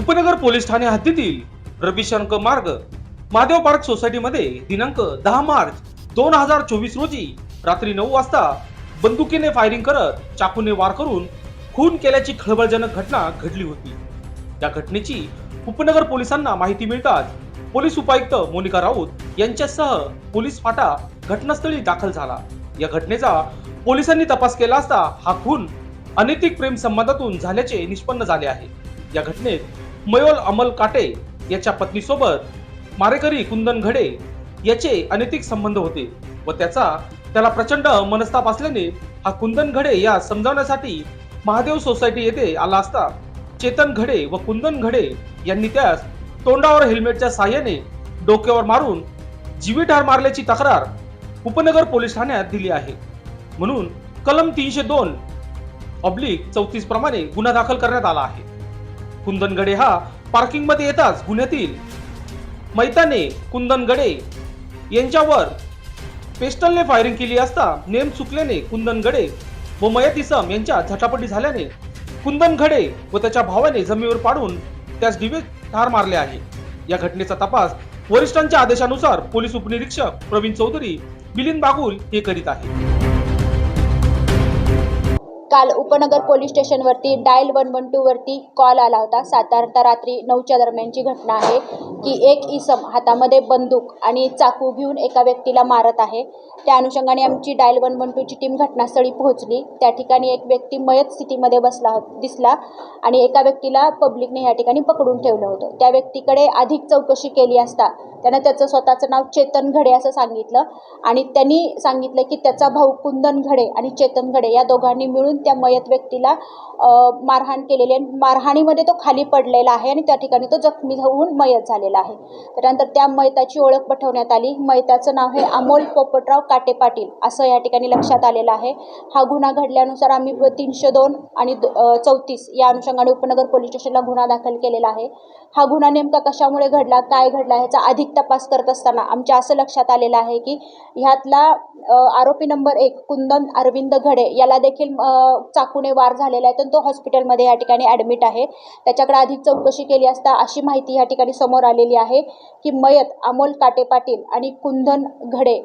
उपनगर पोलीस ठाणे हद्दीतील रविशंकर मार्ग महादेव पार्क सोसायटीमध्ये दिनांक दहा मार्च दोन हजार चोवीस रोजी रात्री नऊ वाजता बंदुकीने फायरिंग करत चाकूने वार करून खून केल्याची खळबळजनक घटना घडली होती. या घटनेची उपनगर पोलिसांना माहिती मिळताच पोलीस उपायुक्त मोनिका राऊत यांच्यासह पोलीस फाटा घटनास्थळी दाखल झाला. या घटनेचा पोलिसांनी तपास केला असता हा खून अनैतिक प्रेम संबंधातून झाल्याचे निष्पन्न झाले आहे. या घटनेत मयोल अमल काटे याच्या पत्नीसोबत मारेकरी कुंदन घडे याचे अनैतिक संबंध होते व त्याचा त्याला प्रचंड मनस्ताप असल्याने हा कुंदन घडे या समजावण्यासाठी महादेव सोसायटी येथे आला असता चेतन घडे व कुंदन घडे यांनी त्यास तोंडावर हेल्मेटच्या साह्याने डोक्यावर मारून जीवितहार मारल्याची तक्रार उपनगर पोलीस ठाण्यात दिली आहे. म्हणून कलम तीनशे दोन ऑब्लिक चौतीस प्रमाणे गुन्हा दाखल करण्यात आला आहे. कुंदनगडे हा पार्किंगमध्ये येताच गुन्ह्यातील मैताने कुंदनगडे यांच्यावर पेस्टलने फायरिंग केली असता नेम चुकल्याने कुंदनगडे व मयत इसम यांच्या झटापटी झाल्याने कुंदनगडे व त्याच्या भावाने जमिनीवर पाडून त्यास डिवे ठार मारले आहे. या घटनेचा तपास वरिष्ठांच्या आदेशानुसार पोलीस उपनिरीक्षक प्रवीण चौधरी मिलिंद बागुल हे करीत आहेत. काल उपनगर पोलीस स्टेशनवरती डायल वन वन टूवरती कॉल आला होता. साधारणतः रात्री नऊच्या दरम्यानची घटना आहे. की एक इसम हातामध्ये बंदूक आणि चाकू घेऊन एका व्यक्तीला मारत आहे. त्या अनुषंगाने आमची डायल वन वन टूची टीम घटनास्थळी पोहोचली. त्या ठिकाणी एक व्यक्ती मयत स्थितीमध्ये बसला हो- दिसला आणि एका व्यक्तीला पब्लिकने या ठिकाणी पकडून ठेवलं होतं. त्या व्यक्तीकडे अधिक चौकशी केली असता त्यानं त्याचं स्वतःचं नाव चेतन घडे असं सांगितलं आणि त्यांनी सांगितलं की त्याचा भाऊ कुंदन घडे आणि चेतन घडे या दोघांनी मिळून त्या मयत व्यक्तीला मारहाण केलेली आहे. मारहाणीमध्ये तो खाली पडलेला आहे आणि त्या ठिकाणी तो जखमी होऊन मयत झालेला आहे. त्यानंतर त्या मैताची ओळख पटवण्यात आली. मैताचं नाव हे अमोल पोपटराव काटे पाटील असं या ठिकाणी लक्षात आलेलं आहे. हा गुन्हा घडल्यानुसार आम्ही तीनशे दोन आणि चौतीस या अनुषंगाने उपनगर पोलीस स्टेशनला गुन्हा दाखल केलेला आहे. हा गुन्हा नेमका कशामुळे घडला काय घडला ह्याचा अधिक तपास करत असताना आमच्या असं लक्षात आलेलं आहे की ह्यातला आरोपी नंबर एक कुंदन अरविंद घडे याला देखील चाकूने वार झालेला आहे. तर तो हॉस्पिटलमध्ये या ठिकाणी ॲडमिट आहे. त्याच्याकडे अधिक चौकशी केली असता अशी माहिती या ठिकाणी समोर आली झालेली आहे की मयत अमोल काटे पाटील आणि कुंदन घडे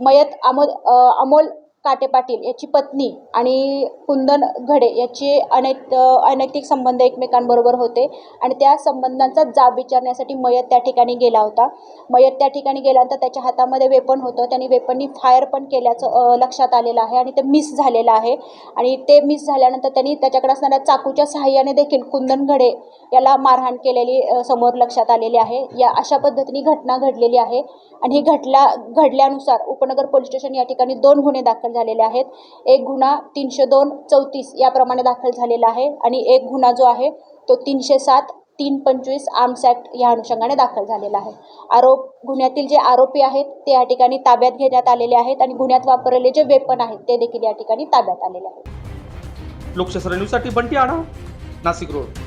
मयत अमोल अमोल काटे पाटील याची पत्नी आणि कुंदन घडे याचे अनैत अनैतिक संबंध एकमेकांबरोबर होते. आणि त्या संबंधांचा जाब विचारण्यासाठी मयत त्या ठिकाणी गेला होता. मयत त्या ठिकाणी गेल्यानंतर त्याच्या हातामध्ये वेपन होतं. त्यांनी वेपननी फायर पण केल्याचं लक्षात आलेलं आहे आणि ते मिस झालेलं आहे. आणि ते मिस झाल्यानंतर त्यांनी त्याच्याकडे असणाऱ्या चाकूच्या सहाय्याने देखील कुंदन घडे याला मारहाण केलेली समोर लक्षात आलेली आहे. या अशा पद्धतीने घटना घडलेली आहे. आणि ही घटला घडल्यानुसार उपनगर पोलीस स्टेशन या ठिकाणी दोन गुन्हे दाखल झालेले आहेत. एक गुन्हा तीनशे दोन चौतीस याप्रमाणे दाखल झालेला आहे आणि एक गुन्हा जो आहे तो तीनशे सात तीन पंचवीस आर्म्स ॲक्ट या अनुषंगाने दाखल झालेला आहे. आरोप गुन्ह्यातील जे आरोपी आहेत ते या ठिकाणी ताब्यात घेण्यात आलेले आहेत आणि गुन्ह्यात वापरलेले जे वेपन आहेत ते देखील या ठिकाणी ताब्यात आलेले आहेत. लोकशास्त्र न्यूजसाठी बंटी आणा. नाशिक रोड.